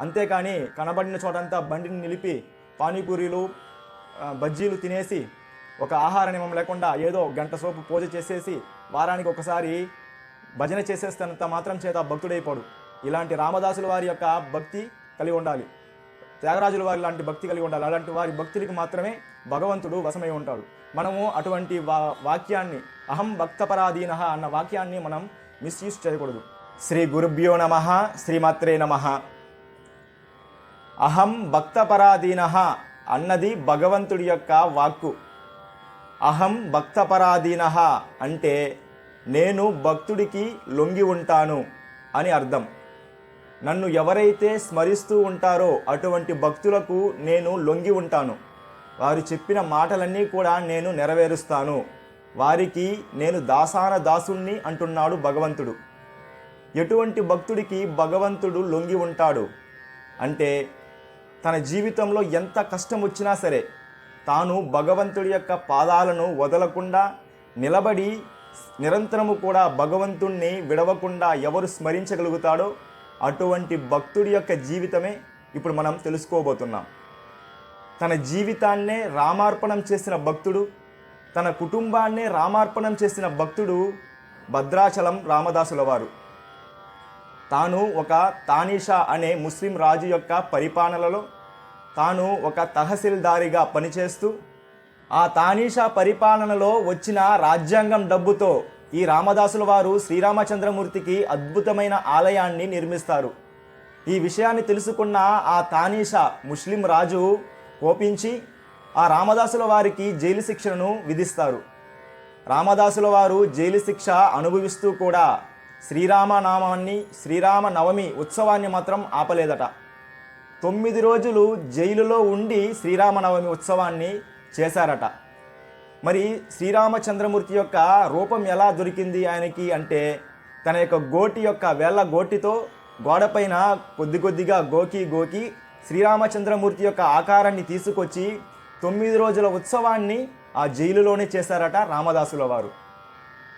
అంతేకాని కనబడిన చోటంతా బండిని నిలిపి పానీపూరీలు బజ్జీలు తినేసి ఒక ఆహార నియమం లేకుండా ఏదో గంట సోపు పూజ చేసేసి వారానికి ఒకసారి భజన చేసేస్తున్నంత మాత్రం చేత భక్తుడైపోడు. ఇలాంటి రామదాసుల వారి యొక్క భక్తి కలిగి ఉండాలి. త్యాగరాజుల వారి లాంటి భక్తి కలిగి ఉండాలి. అలాంటి వారి భక్తులకి మాత్రమే భగవంతుడు వశమై ఉంటాడు. మనము అటువంటి వా వాక్యాన్ని అహం భక్తపరాధీన అన్న వాక్యాన్ని మనం మిస్యూజ్ చేయకూడదు. శ్రీ గురుభ్యో నమ. శ్రీమాత్రే నమ. అహం భక్తపరాధీన అన్నది భగవంతుడి యొక్క వాక్కు. అహం భక్తపరాధీన అంటే నేను భక్తుడికి లొంగి ఉంటాను అని అర్థం. నన్ను ఎవరైతే స్మరిస్తూ ఉంటారో అటువంటి భక్తులకు నేను లొంగి ఉంటాను. వారు చెప్పిన మాటలన్నీ కూడా నేను నెరవేరుస్తాను. వారికి నేను దాసాన దాసుణ్ణి అంటున్నాడు భగవంతుడు. ఎటువంటి భక్తుడికి భగవంతుడు లొంగి ఉంటాడు? అంటే తన జీవితంలో ఎంత కష్టం వచ్చినా సరే తాను భగవంతుడి యొక్క పాదాలను వదలకుండా నిలబడి నిరంతరము కూడా భగవంతుణ్ణి విడవకుండా ఎవరు స్మరించగలుగుతాడో అటువంటి భక్తుడి యొక్క జీవితమే ఇప్పుడు మనం తెలుసుకోబోతున్నాం. తన జీవితాన్నే రామార్పణం చేసిన భక్తుడు తన కుటుంబాన్నే రామార్పణం చేసిన భక్తుడు భద్రాచలం రామదాసుల వారు తాను ఒక తానీషా అనే ముస్లిం రాజు యొక్క పరిపాలనలో తాను ఒక తహసీల్దారిగా పనిచేస్తూ ఆ తానీషా పరిపాలనలో వచ్చిన రాజ్యాంగం డబ్బుతో ఈ రామదాసుల వారు శ్రీరామచంద్రమూర్తికి అద్భుతమైన ఆలయాన్ని నిర్మిస్తారు. ఈ విషయాన్ని తెలుసుకున్న ఆ తానీషా ముస్లిం రాజు కోపించి ఆ రామదాసుల వారికి జైలు శిక్షను విధిస్తారు. రామదాసుల వారు జైలు శిక్ష అనుభవిస్తూ కూడా శ్రీరామనామాన్ని శ్రీరామ నవమి ఉత్సవాన్ని మాత్రం ఆపలేదట. తొమ్మిది రోజులు జైలులో ఉండి శ్రీరామనవమి ఉత్సవాన్ని చేశారట. మరి శ్రీరామచంద్రమూర్తి యొక్క రూపం ఎలా దొరికింది ఆయనకి అంటే తన యొక్క గోటి యొక్క వేళ్ళ గోటితో గోడపైన కొద్ది కొద్దిగా గోకి గోకి శ్రీరామచంద్రమూర్తి యొక్క ఆకారాన్ని తీసుకొచ్చి తొమ్మిది రోజుల ఉత్సవాన్ని ఆ జైలులోనే చేశారట రామదాసుల వారు.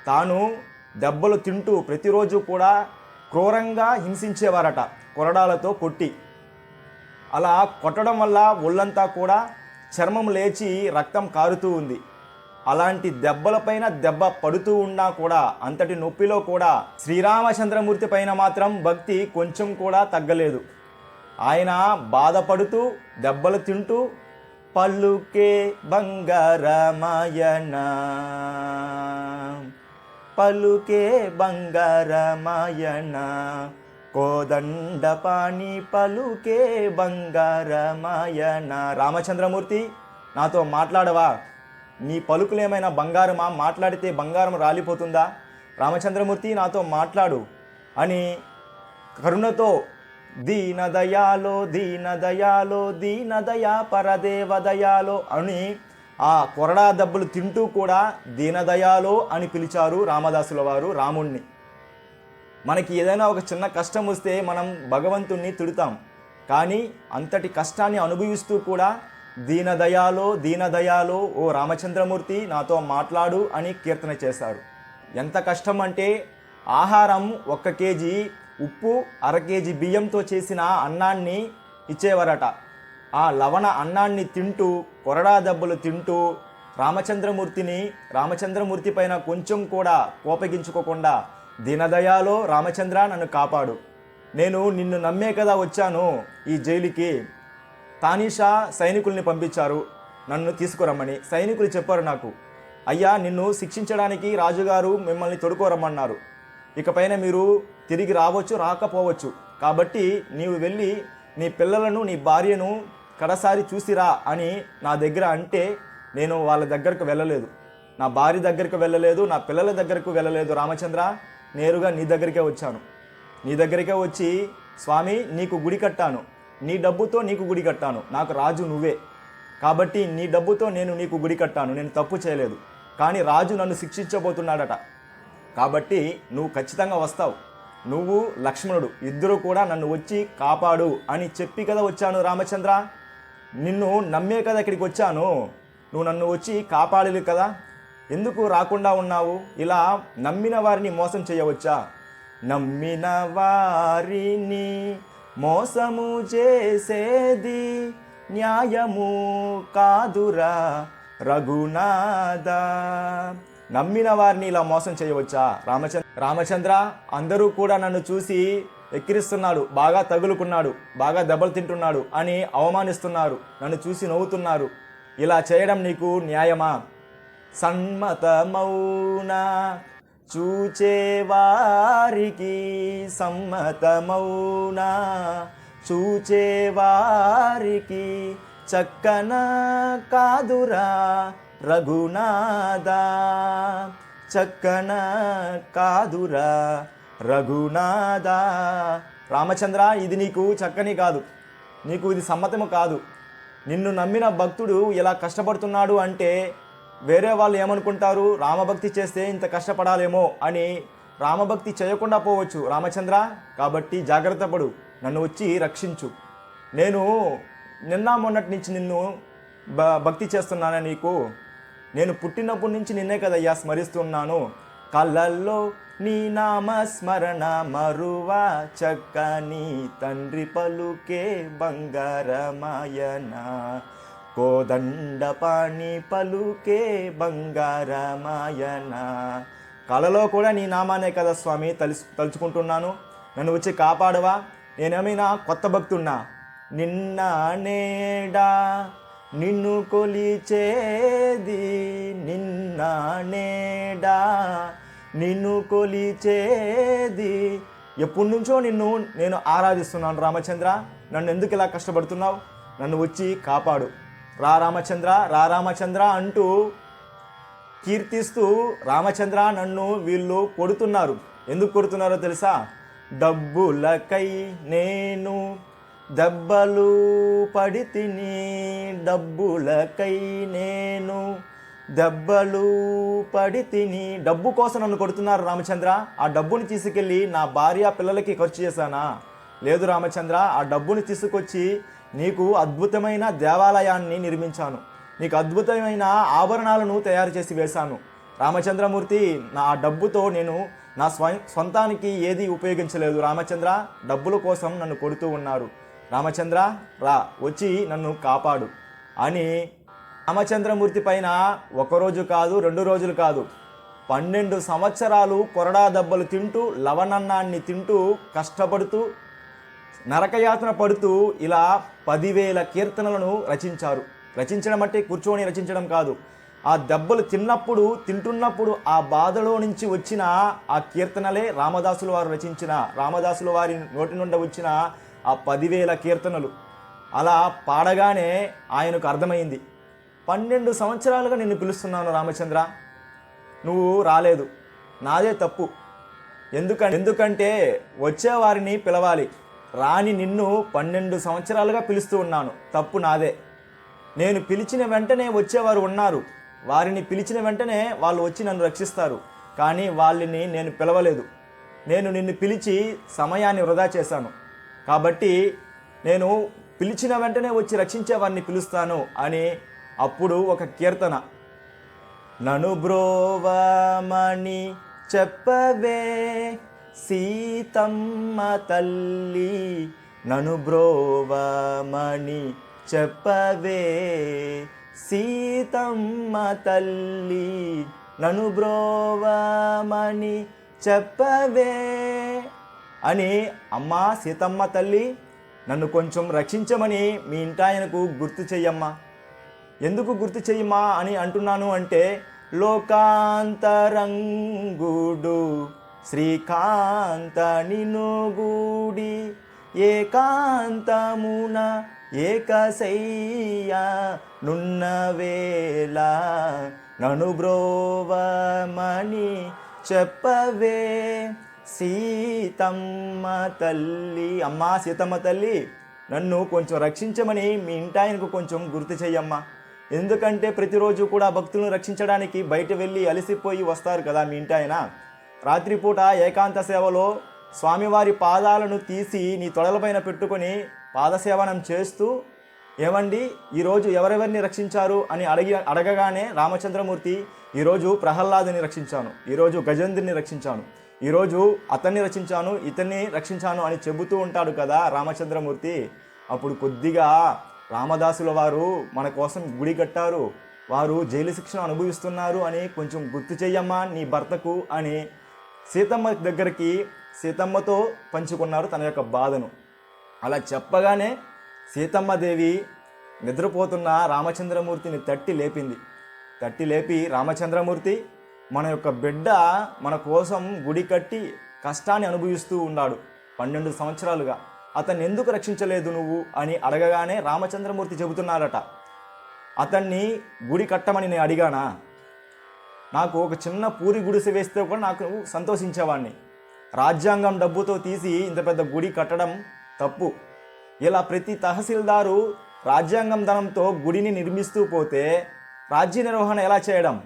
తాను దెబ్బలు తింటూ ప్రతిరోజు కూడా క్రూరంగా హింసించేవారట కొరడాలతో కొట్టి. అలా కొట్టడం వల్ల ఒళ్ళంతా కూడా చర్మం లేచి రక్తం కారుతూ ఉంది. అలాంటి దెబ్బలపైన దెబ్బ పడుతూ ఉన్నా కూడా అంతటి నొప్పిలో కూడా శ్రీరామచంద్రమూర్తి పైన మాత్రం భక్తి కొంచెం కూడా తగ్గలేదు. ఆయన బాధపడుతూ దెబ్బలు తింటూ పల్లుకే బంగారమాయన పలుకే బంగారమాయన కోదండపాణి పలుకే బంగారమాయన. రామచంద్రమూర్తి నాతో మాట్లాడవా? నీ పలుకులేమైనా బంగారమా? మాట్లాడితే బంగారం రాలిపోతుందా? రామచంద్రమూర్తి నాతో మాట్లాడు అని కరుణతో దీనదయాలో దీనదయాలో దీనదయా పరదేవదయాలో అని ఆ కొరడా దెబ్బలు తింటూ కూడా దీనదయాలో అని పిలిచారు రామదాసుల వారు రాముణ్ణి. మనకి ఏదైనా ఒక చిన్న కష్టం వస్తే మనం భగవంతుణ్ణి తిడుతాం. కానీ అంతటి కష్టాన్ని అనుభవిస్తూ కూడా దీనదయాలో దీనదయాలో ఓ రామచంద్రమూర్తి నాతో మాట్లాడు అని కీర్తన చేశారు ఎంత కష్టం అంటే ఆహారం ఒక్క కేజీ ఉప్పు అర కేజీ బియ్యంతో చేసిన అన్నాన్ని ఇచ్చేవారట. ఆ లవణ అన్నాన్ని తింటూ కొరడా దెబ్బలు తింటూ రామచంద్రమూర్తిని రామచంద్రమూర్తి పైన కొంచెం కూడా కోపగించుకోకుండా దీనదయాలో రామచంద్ర నన్ను కాపాడు. నేను నిన్ను నమ్మే కదా వచ్చాను ఈ జైలుకి. తానీషా సైనికుల్ని పంపించారు. నన్ను తీసుకురమ్మని సైనికులు చెప్పారు నాకు. అయ్యా నిన్ను శిక్షించడానికి రాజుగారు మిమ్మల్ని తొడుకోరమ్మన్నారు. ఇకపైన మీరు తిరిగి రావచ్చు రాకపోవచ్చు. కాబట్టి నీవు వెళ్ళి నీ పిల్లలను నీ భార్యను కడసారి చూసిరా అని నా దగ్గర అంటే నేను వాళ్ళ దగ్గరకు వెళ్ళలేదు. నా భార్య దగ్గరకు వెళ్ళలేదు నా పిల్లల దగ్గరకు వెళ్ళలేదు రామచంద్ర. నేరుగా నీ దగ్గరికే వచ్చాను. నీ దగ్గరికే వచ్చి స్వామి నీకు గుడి కట్టాను. నీ డబ్బుతో నీకు గుడి కట్టాను. నాకు రాజు నువ్వే. కాబట్టి నీ డబ్బుతో నేను నీకు గుడి కట్టాను. నేను తప్పు చేయలేదు. కానీ రాజు నన్ను శిక్షించబోతున్నాడట. కాబట్టి నువ్వు ఖచ్చితంగా వస్తావు. నువ్వు లక్ష్మణుడు. ఇద్దరు కూడా నన్ను వచ్చి కాపాడు అని చెప్పి కదా వచ్చాను రామచంద్ర. నిన్ను నమ్మే కదా ఇక్కడికి వచ్చాను. నువ్వు నన్ను వచ్చి కాపాడలేదు కదా. ఎందుకు రాకుండా ఉన్నావు? ఇలా నమ్మిన వారిని మోసం చేయవచ్చా? నమ్మిన వారిని మోసము చేసేది న్యాయము కాదురా రఘునాథ. నమ్మిన వారిని ఇలా మోసం చేయవచ్చా? రామచంద్ర రామచంద్ర అందరూ కూడా నన్ను చూసి ఎక్కిరిస్తున్నాడు బాగా తగులుకున్నాడు బాగా దెబ్బలు తింటున్నాడు అని అవమానిస్తున్నారు నన్ను చూసి నవ్వుతున్నారు. ఇలా చేయడం నీకు న్యాయమా? సమ్మతమౌనా చూచేవారికి సమ్మతమౌనా చూచేవారికి చక్కన కాదురా రఘునాథ చక్కన కాదురా రఘునాథ రామచంద్ర ఇది నీకు చక్కని కాదు. నీకు ఇది సమ్మతము కాదు. నిన్ను నమ్మిన భక్తుడు ఇలా కష్టపడుతున్నాడు అంటే వేరే వాళ్ళు ఏమనుకుంటారు? రామభక్తి చేస్తే ఇంత కష్టపడాలేమో అని రామభక్తి చేయకుండా పోవచ్చు రామచంద్ర. కాబట్టి జాగ్రత్త పడు. నన్ను వచ్చి రక్షించు. నేను నిన్న మొన్నటి నుంచి నిన్ను బ భక్తి చేస్తున్నానా నీకు. నేను పుట్టినప్పటి నుంచి నిన్నే కదయ్యా స్మరిస్తున్నాను. కళ్ళల్లో నీ నామ స్మరణ మరువా చక్కని తండ్రి పలుకే బంగారమాయనా. కోదండపాణి పలుకే బంగారమాయన. కళలో కూడా నీ నామానే కదా స్వామి తలుసు తలుచుకుంటున్నాను. నన్ను వచ్చి కాపాడవా? నేనేమైనా కొత్త భక్తున్నా నిన్న నేడా? నిన్ను కొలిచేది నిన్న నేడా? నిన్ను కొలిచేది ఎప్పటి నుంచో నిన్ను నేను ఆరాధిస్తున్నాను రామచంద్ర. నన్ను ఎందుకు ఇలా కష్టపడుతున్నావు? నన్ను వచ్చి కాపాడు. రా రామచంద్ర రా రామచంద్ర అంటూ కీర్తిస్తూ రామచంద్ర నన్ను వీళ్ళు కొడుతున్నారు. ఎందుకు కొడుతున్నారో తెలుసా? డబ్బులకై నేను దెబ్బలు పడి తిని డబ్బులకై నేను దెబ్బలు పడి తిని డబ్బు కోసం నన్ను కొడుతున్నారు రామచంద్ర. ఆ డబ్బుని తీసుకెళ్ళి నా భార్య పిల్లలకి ఖర్చు చేశానా? లేదు రామచంద్ర ఆ డబ్బుని తీసుకొచ్చి నీకు అద్భుతమైన దేవాలయాన్ని నిర్మించాను. నీకు అద్భుతమైన ఆభరణాలను తయారు చేసి వేశాను. రామచంద్రమూర్తి నా డబ్బుతో నేను నా స్వ సొంతానికి ఏది ఉపయోగించలేదు. రామచంద్ర డబ్బుల కోసం నన్ను కొడుతూ ఉన్నారు. రామచంద్ర రా వచ్చి నన్ను కాపాడు అని రామచంద్రమూర్తి పైన ఒకరోజు కాదు రెండు రోజులు కాదు పన్నెండు సంవత్సరాలు కొరడా దెబ్బలు తింటూ లవణన్నాన్ని తింటూ కష్టపడుతూ నరకయాతన పడుతూ ఇలా పదివేల కీర్తనలను రచించారు. రచించడం అంటే కూర్చొని రచించడం కాదు. ఆ దెబ్బలు తిన్నప్పుడు తింటున్నప్పుడు ఆ బాధలో నుంచి వచ్చిన ఆ కీర్తనలే రామదాసులు వారు రచించిన రామదాసుల వారి నోటి నుండి వచ్చిన ఆ పదివేల కీర్తనలు. అలా పాడగానే ఆయనకు అర్థమైంది. పన్నెండు సంవత్సరాలుగా నిన్ను పిలుస్తున్నాను రామచంద్ర. నువ్వు రాలేదు. నాదే తప్పు. ఎందుకంటే ఎందుకంటే వచ్చేవారిని పిలవాలి. రాని నిన్ను పన్నెండు సంవత్సరాలుగా పిలుస్తూ ఉన్నాను. తప్పు నాదే. నేను పిలిచిన వెంటనే వచ్చేవారు ఉన్నారు. వారిని పిలిచిన వెంటనే వాళ్ళు వచ్చి నన్ను రక్షిస్తారు. కానీ వాళ్ళని నేను పిలవలేదు. నేను నిన్ను పిలిచి సమయాన్ని వృధా చేశాను. కాబట్టి నేను పిలిచిన వెంటనే వచ్చి రక్షించే వారిని పిలుస్తాను అని అప్పుడు ఒక కీర్తన. నను బ్రోవమణి చెప్పవే సీతమ్మ తల్లి నను బ్రోవమణి చెప్పవే. సీతమ్మ తల్లి నను బ్రోవమణి చెప్పవే. అని అమ్మా సీతమ్మ తల్లి నన్ను కొంచెం రక్షించమని మీ ఇంటాయనకు గుర్తు చెయ్యమ్మా. ఎందుకు గుర్తు చెయ్యమ్మా అని అంటున్నాను అంటే లోకాంతరంగుడు శ్రీకాంత నినుగూడి ఏకాంతమున ఏకశయ్య నున్న వేళ నను బ్రోవమని చెప్పవే. సీతమ్మ తల్లి అమ్మా సీతమ్మ తల్లి నన్ను కొంచెం రక్షించమని మీ ఇంటాయనకు కొంచెం గుర్తు చెయ్యమ్మా. ఎందుకంటే ప్రతిరోజు కూడా భక్తులను రక్షించడానికి బయట వెళ్ళి అలసిపోయి వస్తారు కదా మీ ఇంటాయన రాత్రిపూట ఏకాంత సేవలో స్వామివారి పాదాలను తీసి నీ తొడలపైన పెట్టుకొని పాదసేవనం చేస్తూ ఏమండి ఈరోజు ఎవరెవరిని రక్షించారు? అని అడిగి అడగగానే రామచంద్రమూర్తి ఈరోజు ప్రహ్లాదుని రక్షించాను ఈరోజు గజేంద్రుని రక్షించాను ఈరోజు అతన్ని రక్షించాను ఇతన్ని రక్షించాను అని చెబుతూ ఉంటాడు కదా రామచంద్రమూర్తి. అప్పుడు కొద్దిగా రామదాసుల వారు మన కోసం గుడి కట్టారు వారు జైలు శిక్షణ అనుభవిస్తున్నారు అని కొంచెం గుర్తు చెయ్యమ్మా నీ భర్తకు అని సీతమ్మ దగ్గరికి సీతమ్మతో పంచుకున్నారు తన యొక్క బాధను. అలా చెప్పగానే సీతమ్మదేవి నిద్రపోతున్న రామచంద్రమూర్తిని తట్టి లేపింది. తట్టి లేపి రామచంద్రమూర్తి మన యొక్క బిడ్డ మన కోసం గుడి కట్టి కష్టాన్ని అనుభవిస్తూ ఉన్నాడు పన్నెండు సంవత్సరాలుగా. అతన్ని ఎందుకు రక్షించలేదు నువ్వు అని అడగగానే రామచంద్రమూర్తి చెబుతున్నారట అతన్ని గుడి కట్టమని నేను అడిగానా? నాకు ఒక చిన్న పూరి గుడిసె వేస్తే కూడా నాకు సంతోషించేవాడిని. రాజ్యాంగం డబ్బుతో తీసి ఇంత పెద్ద గుడి కట్టడం తప్పు. ఇలా ప్రతి తహసీల్దారు రాజ్యాంగం ధనంతో గుడిని నిర్మిస్తూ పోతే రాజ్య నిర్వహణ ఎలా చేయడం?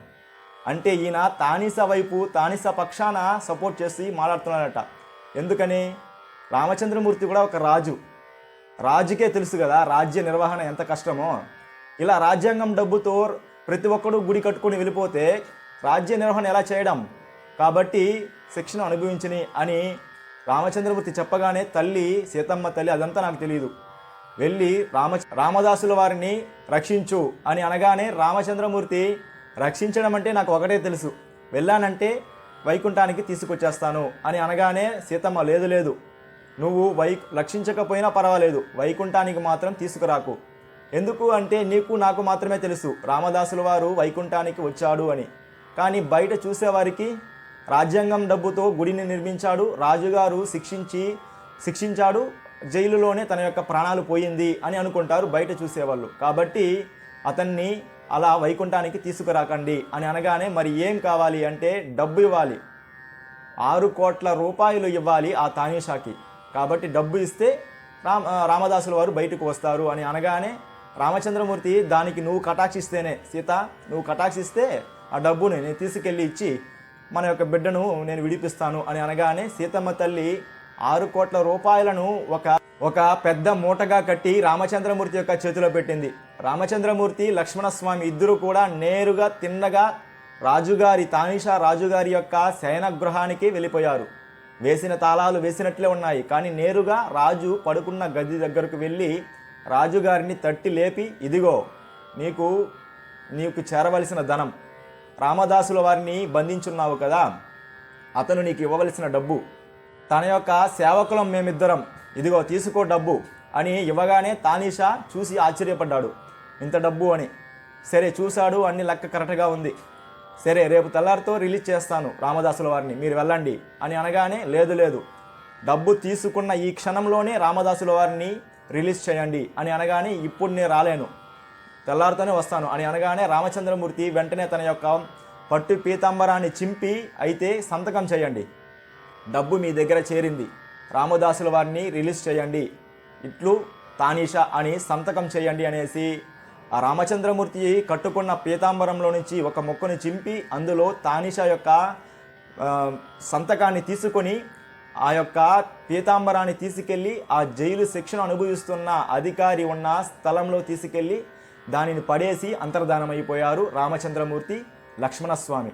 అంటే ఈయన తానిస వైపు తానిస పక్షాన సపోర్ట్ చేసి మాట్లాడుతున్నాడట. ఎందుకని? రామచంద్రమూర్తి కూడా ఒక రాజు. రాజుకే తెలుసు కదా రాజ్య నిర్వహణ ఎంత కష్టమో. ఇలా రాజ్యాంగం డబ్బుతో ప్రతి ఒక్కడు గుడి కట్టుకొని వెళ్ళిపోతే రాజ్య నిర్వహణ ఎలా చేయడం? కాబట్టి శిక్షణ అనుభవించని అని రామచంద్రమూర్తి చెప్పగానే తల్లి సీతమ్మ తల్లి అదంతా నాకు తెలియదు వెళ్ళి రామ రామదాసుల వారిని రక్షించు అని అనగానే రామచంద్రమూర్తి రక్షించడం అంటే నాకు ఒకటే తెలుసు. వెళ్ళానంటే వైకుంఠానికి తీసుకొచ్చేస్తాను అని అనగానే సీతమ్మ లేదు లేదు. నువ్వు వై రక్షించకపోయినా పర్వాలేదు. వైకుంఠానికి మాత్రం తీసుకురాకు. ఎందుకు అంటే నీకు నాకు మాత్రమే తెలుసు. రామదాసుల వారు వైకుంఠానికి వచ్చాడు అని. కానీ బయట చూసేవారికి రాజ్యాంగం డబ్బుతో గుడిని నిర్మించాడు. రాజుగారు శిక్షించి శిక్షించాడు. జైలులోనే తన యొక్క ప్రాణాలు పోయింది అని అనుకుంటారు బయట చూసేవాళ్ళు. కాబట్టి అతన్ని అలా వైకుంఠానికి తీసుకురాకండి అని అనగానే మరి ఏం కావాలి అంటే డబ్బు ఇవ్వాలి. ఆరు కోట్ల రూపాయలు ఇవ్వాలి ఆ తానీషాకి కాబట్టి డబ్బు ఇస్తే రామ రామదాసుల వారు బయటకు వస్తారు అని అనగానే రామచంద్రమూర్తి దానికి నువ్వు కటాక్షిస్తేనే సీత నువ్వు కటాక్షిస్తే ఆ డబ్బుని నేను తీసుకెళ్ళి ఇచ్చి మన యొక్క బిడ్డను నేను విడిపిస్తాను అని అనగానే సీతమ్మ తల్లి ఆరు కోట్ల రూపాయలను ఒక ఒక పెద్ద మూటగా కట్టి రామచంద్రమూర్తి యొక్క చేతిలో పెట్టింది. రామచంద్రమూర్తి లక్ష్మణస్వామి ఇద్దరు కూడా నేరుగా తిన్నగా రాజుగారి తానిషా రాజుగారి యొక్క శయన గృహానికి వెళ్ళిపోయారు. వేసిన తాళాలు వేసినట్లే ఉన్నాయి. కానీ నేరుగా రాజు పడుకున్న గది దగ్గరకు వెళ్ళి రాజుగారిని తట్టి లేపి ఇదిగో నీకు నీకు చేరవలసిన ధనం రామదాసుల వారిని బంధించున్నావు కదా. అతను నీకు ఇవ్వవలసిన డబ్బు. తన యొక్క సేవకులం మేమిద్దరం. ఇదిగో తీసుకో డబ్బు అని ఇవ్వగానే తానీషా చూసి ఆశ్చర్యపడ్డాడు. ఇంత డబ్బు అని. సరే చూశాడు అన్ని లెక్క కరెక్ట్గా ఉంది. సరే రేపు తెల్లారితో రిలీజ్ చేస్తాను రామదాసుల వారిని. మీరు వెళ్ళండి అని అనగానే లేదు లేదు. డబ్బు తీసుకున్న ఈ క్షణంలోనే రామదాసుల వారిని రిలీజ్ చేయండి అని అనగానే ఇప్పుడు నేను రాలేను. తెల్లారితోనే వస్తాను అని అనగానే రామచంద్రమూర్తి వెంటనే తన యొక్క పట్టు పీతాంబరాన్ని చింపి అయితే సంతకం చేయండి. డబ్బు మీ దగ్గర చేరింది. రామదాసుల వారిని రిలీజ్ చేయండి. ఇట్లు తానీషా అని సంతకం చేయండి అనేసి ఆ రామచంద్రమూర్తి కట్టుకున్న పీతాంబరంలో నుంచి ఒక మొక్కను చింపి అందులో తానిషా యొక్క సంతకాన్ని తీసుకొని ఆ యొక్క పీతాంబరాన్ని తీసుకెళ్ళి ఆ జైలు శిక్షణ అనుభవిస్తున్న అధికారి ఉన్న స్థలంలో తీసుకెళ్ళి దానిని పడేసి అంతర్ధానమైపోయారు రామచంద్రమూర్తి లక్ష్మణస్వామి.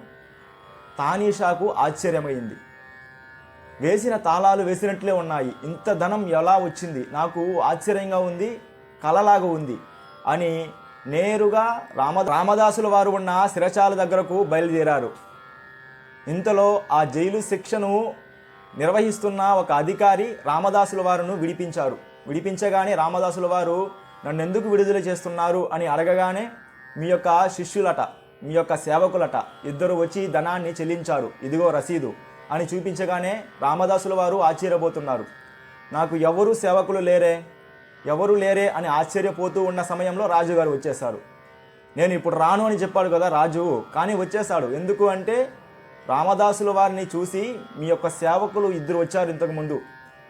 తానీషాకు ఆశ్చర్యమైంది. వేసిన తాళాలు వేసినట్లే ఉన్నాయి. ఇంత ధనం ఎలా వచ్చింది? నాకు ఆశ్చర్యంగా ఉంది కలలాగా ఉంది అని నేరుగా రామ రామదాసుల వారు ఉన్న శిరచాల దగ్గరకు బయలుదేరారు. ఇంతలో ఆ జైలు శిక్షను నిర్వహిస్తున్న ఒక అధికారి రామదాసుల వారును విడిపించారు. విడిపించగానే రామదాసుల వారు నన్ను ఎందుకు విడుదల చేస్తున్నారు అని అడగగానే మీ యొక్క శిష్యులట మీ యొక్క సేవకులట ఇద్దరు వచ్చి ధనాన్ని చెల్లించారు. ఇదిగో రసీదు అని చూపించగానే రామదాసుల వారు ఆశ్చర్యపోతున్నారు. నాకు ఎవరు సేవకులు లేరే? ఎవరు లేరే అని ఆశ్చర్యపోతూ ఉన్న సమయంలో రాజుగారు వచ్చేశారు. నేను ఇప్పుడు రాను అని చెప్పాడు కదా రాజు కానీ వచ్చేసాడు ఎందుకు అంటే రామదాసుల వారిని చూసి మీ యొక్క సేవకులు ఇద్దరు వచ్చారు ఇంతకుముందు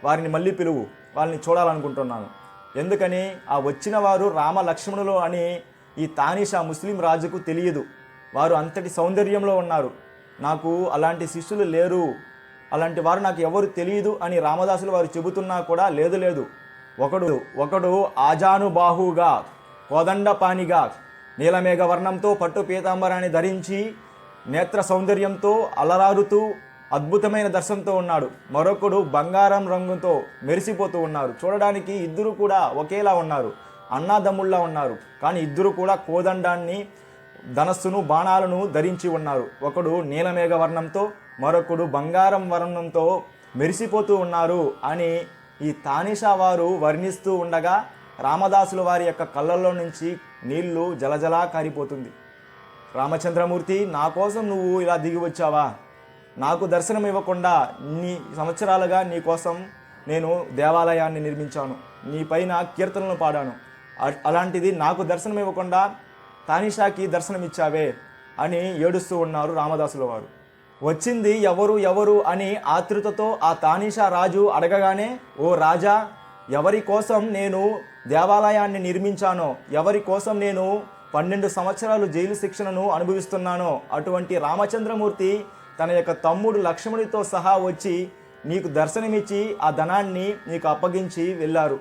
వారిని మళ్ళీ పిలువు. వాళ్ళని చూడాలనుకుంటున్నాను. ఎందుకని? ఆ వచ్చిన వారు రామ లక్ష్మణులు అని ఈ తానిషా ముస్లిం రాజుకు తెలియదు. వారు అంతటి సౌందర్యంలో ఉన్నారు. నాకు అలాంటి శిష్యులు లేరు. అలాంటి వారు నాకు ఎవరు తెలియదు అని రామదాసులు వారు చెబుతున్నా కూడా లేదు లేదు. ఒకడు ఒకడు ఆజానుబాహుగా కోదండపాణిగా నీలమేఘ వర్ణంతో పట్టు పీతాంబరాన్ని ధరించి నేత్ర సౌందర్యంతో అలరారుతూ అద్భుతమైన దర్శనంతో ఉన్నాడు. మరొకడు బంగారం రంగుతో మెరిసిపోతూ ఉన్నారు. చూడడానికి ఇద్దరు కూడా ఒకేలా ఉన్నారు. అన్నాదమ్ముళ్ళ ఉన్నారు. కానీ ఇద్దరు కూడా కోదండాన్ని ధనస్సును బాణాలను ధరించి ఉన్నారు. ఒకడు నీలమేఘ వర్ణంతో మరొకడు బంగారం వర్ణంతో మెరిసిపోతూ ఉన్నారు అని ఈ తానిషా వారు వర్ణిస్తూ ఉండగా రామదాసుల వారి యొక్క కళ్ళల్లో నుంచి నీళ్ళు జలజలా కారిపోతుంది. రామచంద్రమూర్తి నా కోసం నువ్వు ఇలా దిగి వచ్చావా? నాకు దర్శనం ఇవ్వకుండా నీ సంవత్సరాలుగా నీ కోసం నేను దేవాలయాన్ని నిర్మించాను. నీ పైన కీర్తనలు పాడాను. అ- అలాంటిది నాకు దర్శనం ఇవ్వకుండా తానిషాకి దర్శనం ఇచ్చావే అని ఏడుస్తూ ఉన్నారు రామదాసుల వారు. వచ్చింది ఎవరు ఎవరు అని ఆతృతతో ఆ తానిషా రాజు అడగగానే ఓ రాజా ఎవరి కోసం నేను దేవాలయాన్ని నిర్మించానో ఎవరి కోసం నేను పన్నెండు సంవత్సరాలు జైలు శిక్షణను అనుభవిస్తున్నానో అటువంటి రామచంద్రమూర్తి తన యొక్క తమ్ముడు లక్ష్మణుడితో సహా వచ్చి నీకు దర్శనమిచ్చి ఆ ధనాన్ని నీకు అప్పగించి వెళ్ళారు.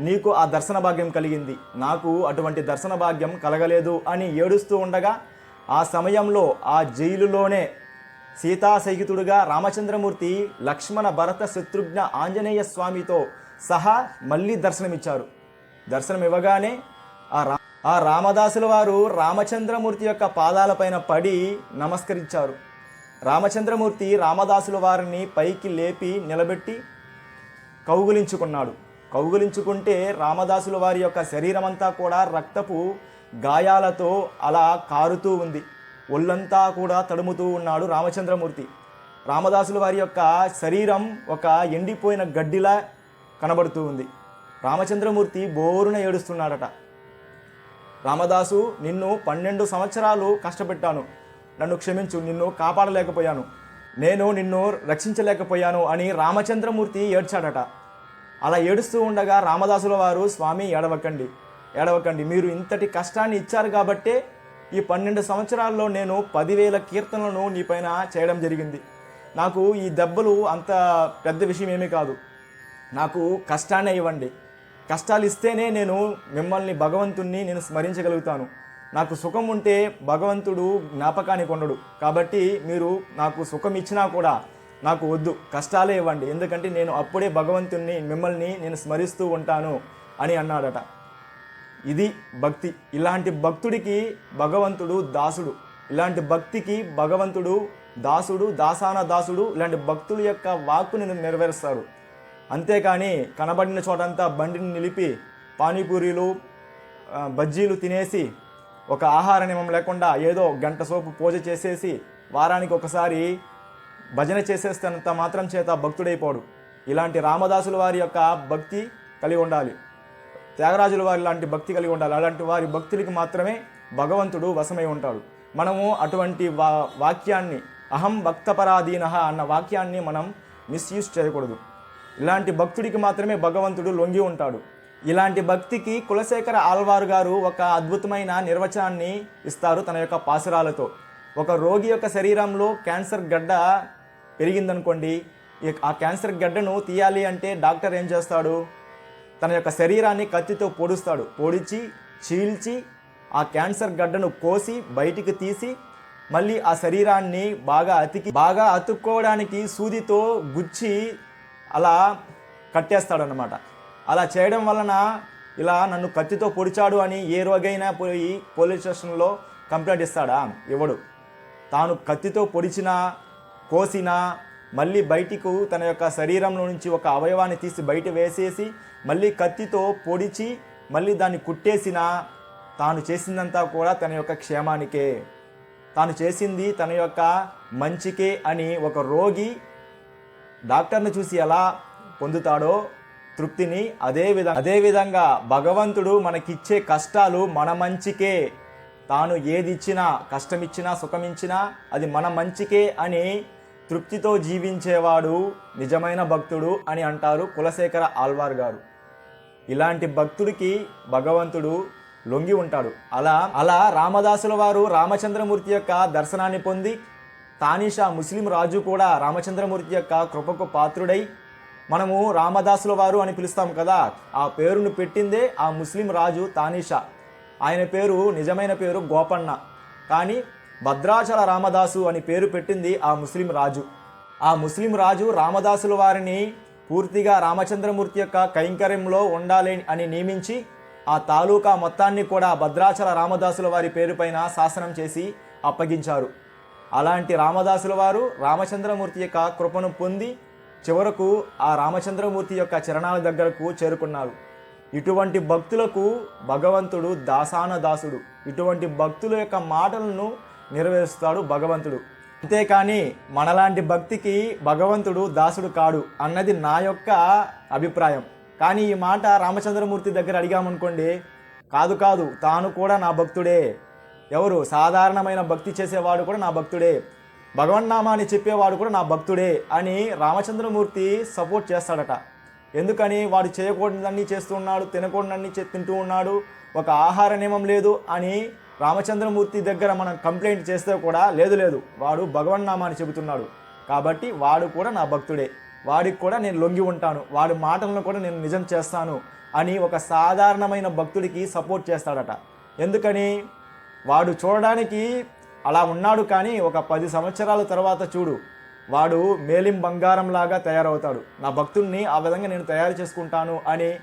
నీకు ఆ దర్శన భాగ్యం కలిగింది. నాకు అటువంటి దర్శన భాగ్యం కలగలేదు అని ఏడుస్తూ ఉండగా ఆ సమయంలో ఆ జైలులోనే సీతాసహితుడుగా రామచంద్రమూర్తి లక్ష్మణ భరత శత్రుఘ్న ఆంజనేయ స్వామితో సహా మళ్ళీ దర్శనమిచ్చారు. దర్శనం ఇవ్వగానే ఆ రా ఆ రామదాసుల వారు రామచంద్రమూర్తి యొక్క పాదాలపైన పడి నమస్కరించారు. రామచంద్రమూర్తి రామదాసుల వారిని పైకి లేపి నిలబెట్టి కౌగులించుకున్నాడు. కౌగులించుకుంటే రామదాసుల వారి యొక్క శరీరం అంతా కూడా రక్తపు గాయాలతో అలా కారుతూ ఉంది. ఒళ్ళంతా కూడా తడుముతూ ఉన్నాడు రామచంద్రమూర్తి. రామదాసుల వారి యొక్క శరీరం ఒక ఎండిపోయిన గడ్డిలా కనబడుతూ ఉంది. రామచంద్రమూర్తి బోరున ఏడుస్తున్నాడట. రామదాసు నిన్ను పన్నెండు సంవత్సరాలు కష్టపెట్టాను. నన్ను క్షమించు నిన్ను కాపాడలేకపోయాను. నేను నిన్ను రక్షించలేకపోయాను అని రామచంద్రమూర్తి ఏడ్చాడట. అలా ఏడుస్తూ ఉండగా రామదాసుల వారు స్వామి ఏడవకండి. ఏడవకండి. మీరు ఇంతటి కష్టాన్ని ఇచ్చారు కాబట్టే ఈ పన్నెండు సంవత్సరాల్లో నేను పదివేల కీర్తనలను నీ పైన చేయడం జరిగింది. నాకు ఈ దెబ్బలు అంత పెద్ద విషయం ఏమీ కాదు. నాకు కష్టాన్ని ఇవ్వండి. కష్టాలు ఇస్తేనే నేను మిమ్మల్ని భగవంతుణ్ణి నేను స్మరించగలుగుతాను. నాకు సుఖం ఉంటే భగవంతుడు జ్ఞాపకానికి ఉండడు కాబట్టి మీరు నాకు సుఖం ఇచ్చినా కూడా నాకు వద్దు కష్టాలే ఇవ్వండి. ఎందుకంటే నేను అప్పుడే భగవంతుణ్ణి మిమ్మల్ని నేను స్మరిస్తూ ఉంటాను అని అన్నాడట. ఇది భక్తి. ఇలాంటి భక్తుడికి భగవంతుడు దాసుడు. ఇలాంటి భక్తికి భగవంతుడు దాసుడు దాసాన దాసుడు ఇలాంటి భక్తుల యొక్క వాక్కుని నెరవేరుస్తాడు. అంతేకాని కనబడిన చోటంతా బండిని నిలిపి పానీపూరీలు బజ్జీలు తినేసి ఒక ఆహార నియమం లేకుండా ఏదో గంట సోపు పూజ చేసేసి వారానికి ఒకసారి భజన చేసేస్తున్నంత మాత్రం చేత భక్తుడైపోడు. ఇలాంటి రామదాసుల వారి యొక్క భక్తి కలిగి ఉండాలి. త్యాగరాజుల వారి లాంటి భక్తి కలిగి ఉండాలి. అలాంటి వారి భక్తులకి మాత్రమే భగవంతుడు వశమై ఉంటాడు. మనము అటువంటి వా వాక్యాన్ని అహం భక్తపరాధీన అన్న వాక్యాన్ని మనం మిస్యూజ్ చేయకూడదు. ఇలాంటి భక్తుడికి మాత్రమే భగవంతుడు లొంగి ఉంటాడు. ఇలాంటి భక్తికి కులశేఖర ఆల్వార్ గారు ఒక అద్భుతమైన నిర్వచనాన్ని ఇస్తారు తన యొక్క పాసురాలతో. ఒక రోగి యొక్క శరీరంలో క్యాన్సర్ గడ్డ పెరిగిందనుకోండి ఆ క్యాన్సర్ గడ్డను తీయాలి అంటే డాక్టర్ ఏం చేస్తాడు? తన యొక్క శరీరాన్ని కత్తితో పొడుస్తాడు. పొడిచి చీల్చి ఆ క్యాన్సర్ గడ్డను కోసి బయటికి తీసి మళ్ళీ ఆ శరీరాన్ని బాగా అతికి బాగా అతుక్కోవడానికి సూదితో గుచ్చి అలా కట్టేస్తాడనమాట అలా చేయడం వలన ఇలా నన్ను కత్తితో పొడిచాడు అని ఏ రోగైనా పోయి పోలీస్ స్టేషన్లో కంప్లైంట్ ఇస్తాడా? ఇవ్వడు తాను కత్తితో పొడిచినా కోసినా మళ్ళీ బయటికు తన యొక్క శరీరంలో నుంచి ఒక అవయవాన్ని తీసి బయట వేసేసి మళ్ళీ కత్తితో పొడిచి మళ్ళీ దాన్ని కుట్టేసినా తాను చేసిందంతా కూడా తన యొక్క క్షేమానికే. తాను చేసింది తన యొక్క మంచికే అని ఒక రోగి డాక్టర్ని చూసి ఎలా పొందుతాడో తృప్తిని అదే విధంగా అదే విధంగా భగవంతుడు మనకిచ్చే కష్టాలు మన మంచికే. తాను ఏది ఇచ్చినా సుఖమిచ్చినా అది మన మంచికే అని తృప్తితో జీవించేవాడు నిజమైన భక్తుడు అని అంటారు కులశేఖర ఆల్వార్ గారు. ఇలాంటి భక్తుడికి భగవంతుడు లొంగి ఉంటాడు. అలా అలా రామదాసుల వారు రామచంద్రమూర్తి యొక్క దర్శనాన్ని పొంది తానిషా ముస్లిం రాజు కూడా రామచంద్రమూర్తి యొక్క కృపకు పాత్రుడై మనము రామదాసుల వారు అని పిలుస్తాం కదా. ఆ పేరును పెట్టిందే ఆ ముస్లిం రాజు తానీషా. ఆయన పేరు నిజమైన పేరు గోపన్న. కానీ భద్రాచల రామదాసు అని పేరు పెట్టింది ఆ ముస్లిం రాజు. ఆ ముస్లిం రాజు రామదాసుల వారిని పూర్తిగా రామచంద్రమూర్తి యొక్క కైంకర్యంలో ఉండాలి అని నియమించి ఆ తాలూకా మొత్తాన్ని కూడా భద్రాచల రామదాసుల వారి పేరుపైన శాసనం చేసి అప్పగించారు. అలాంటి రామదాసుల వారు రామచంద్రమూర్తి యొక్క కృపను పొంది చివరకు ఆ రామచంద్రమూర్తి యొక్క చరణాల దగ్గరకు చేరుకున్నారు. ఇటువంటి భక్తులకు భగవంతుడు దాసాన దాసుడు ఇటువంటి భక్తుల యొక్క మాటలను నెరవేరుస్తాడు భగవంతుడు. అంతేకాని మనలాంటి భక్తికి భగవంతుడు దాసుడు కాడు అన్నది నా యొక్క అభిప్రాయం. కానీ ఈ మాట రామచంద్రమూర్తి దగ్గర అడిగామనుకోండి కాదు కాదు తాను కూడా నా భక్తుడే. ఎవరు? సాధారణమైన భక్తి చేసేవాడు కూడా నా భక్తుడే. భగవన్నామాన్ని చెప్పేవాడు కూడా నా భక్తుడే అని రామచంద్రమూర్తి సపోర్ట్ చేస్తాడట. ఎందుకని? వాడు చేయకూడదన్నీ చేస్తున్నాడు తినకూడదన్నీ తింటూ ఉన్నాడు ఒక ఆహార నియమం లేదు అని రామచంద్రమూర్తి దగ్గర మనం కంప్లైంట్ చేస్తే కూడా లేదు లేదు. వాడు భగవన్నామాన్ని చెబుతున్నాడు. కాబట్టి వాడు కూడా నా భక్తుడే. వాడికి కూడా నేను లొంగి ఉంటాను. వాడి మాటలను కూడా నేను నిజం చేస్తాను అని ఒక సాధారణమైన భక్తుడికి సపోర్ట్ చేస్తాడట. ఎందుకని? వాడు చూడడానికి అలా ఉన్నాడు కానీ ఒక పది సంవత్సరాల తర్వాత చూడు వాడు మేలిం బంగారంలాగా తయారవుతాడు. నా భక్తుల్ని ఆ విధంగా నేను తయారు చేసుకుంటాను అని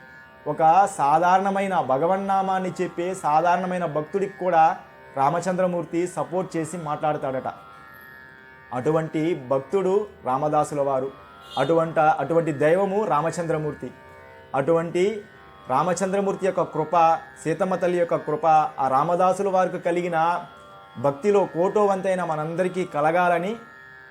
ఒక సాధారణమైన భగవన్నామాన్ని చెప్పే సాధారణమైన భక్తుడికి కూడా రామచంద్రమూర్తి సపోర్ట్ చేసి మాట్లాడతాడట. అటువంటి భక్తుడు రామదాసుల వారు. అటువంటి అటువంటి దైవము రామచంద్రమూర్తి. అటువంటి రామచంద్రమూర్తి యొక్క కృప సీతమ్మ తల్లి యొక్క కృప ఆ రామదాసుల వారికి కలిగిన భక్తిలో కోటోవంతైన మనందరికీ కలగాలని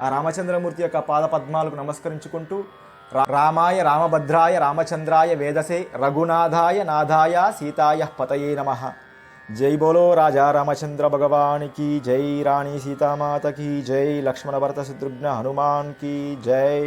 ఆ రామచంద్రమూర్తి యొక్క పాద పద్మాలకు నమస్కరించుకుంటూ రా- రామాయ రామభద్రాయ రామచంద్రాయ వేదసే రఘునాథాయ నాథాయ సీతాయ పతయే నమః. జై బోలో రాజా రామచంద్ర భగవానికి జై రాణి సీతామాతకి జై లక్ష్మణ భరత శత్రుఘ్న హనుమాన్కి జై.